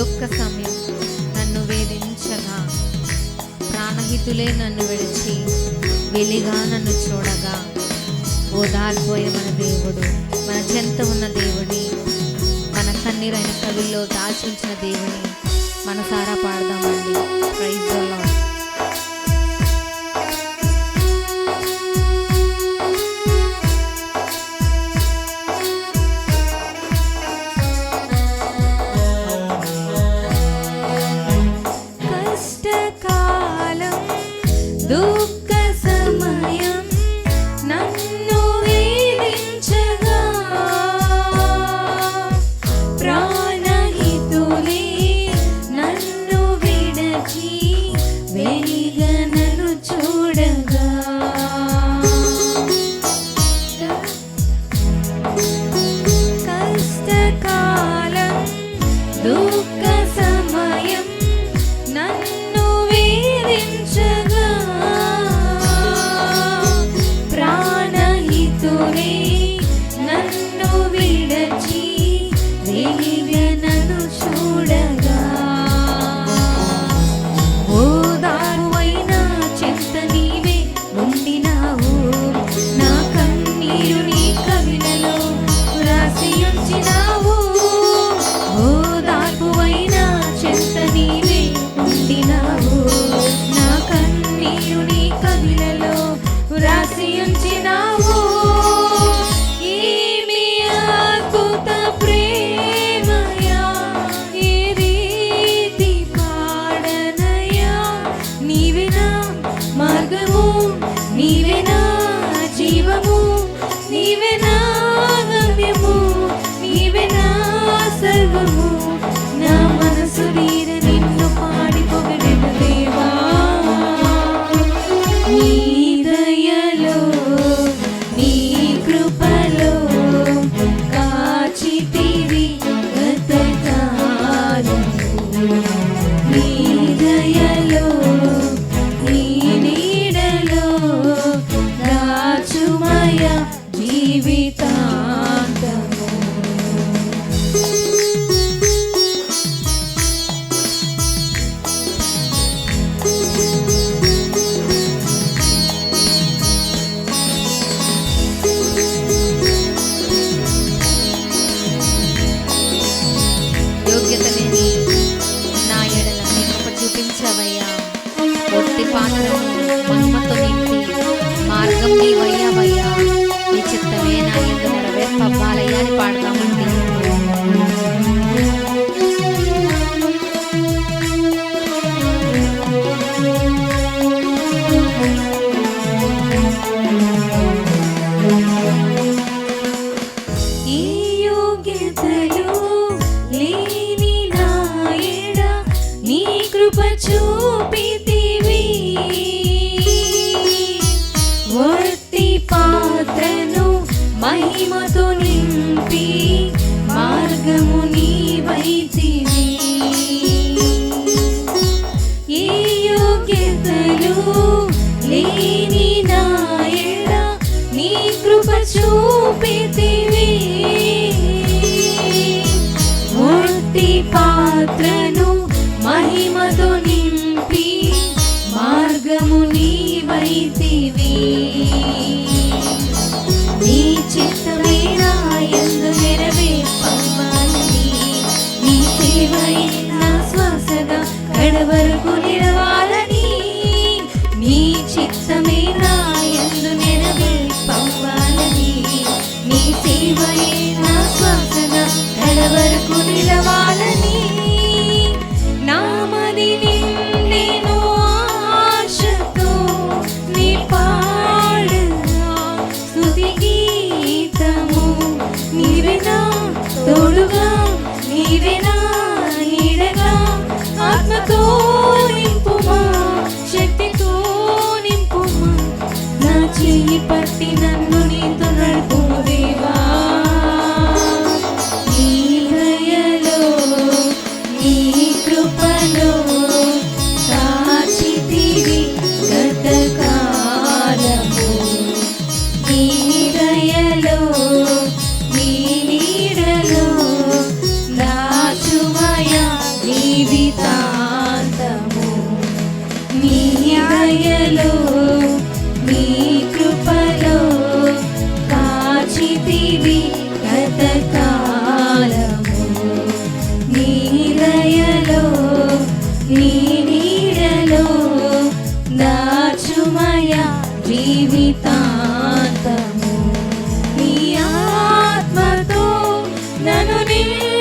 దుఃఖ సమయం నన్ను వేధించగా ప్రాణహితులే నన్ను విడిచి వెలిగా నన్ను చూడగా ఓదారిపోయే మన దేవుడు మన చెంత ఉన్న దేవుడి మన కన్నీరైన కవిల్లో దాచుంచిన దేవుని మనసారా పాడదామండి. Praise lord Lupa Ooh. స్ఫూర్తి పాత్రను మహిమతో నింపి మార్గము నీ వైతివి ఏ యోగ్యతలు లేని నాయడ నీ కృప చూపితివి. పాత్రను మహిమతో வைத்தீவே I know. నన్ను నింపుమా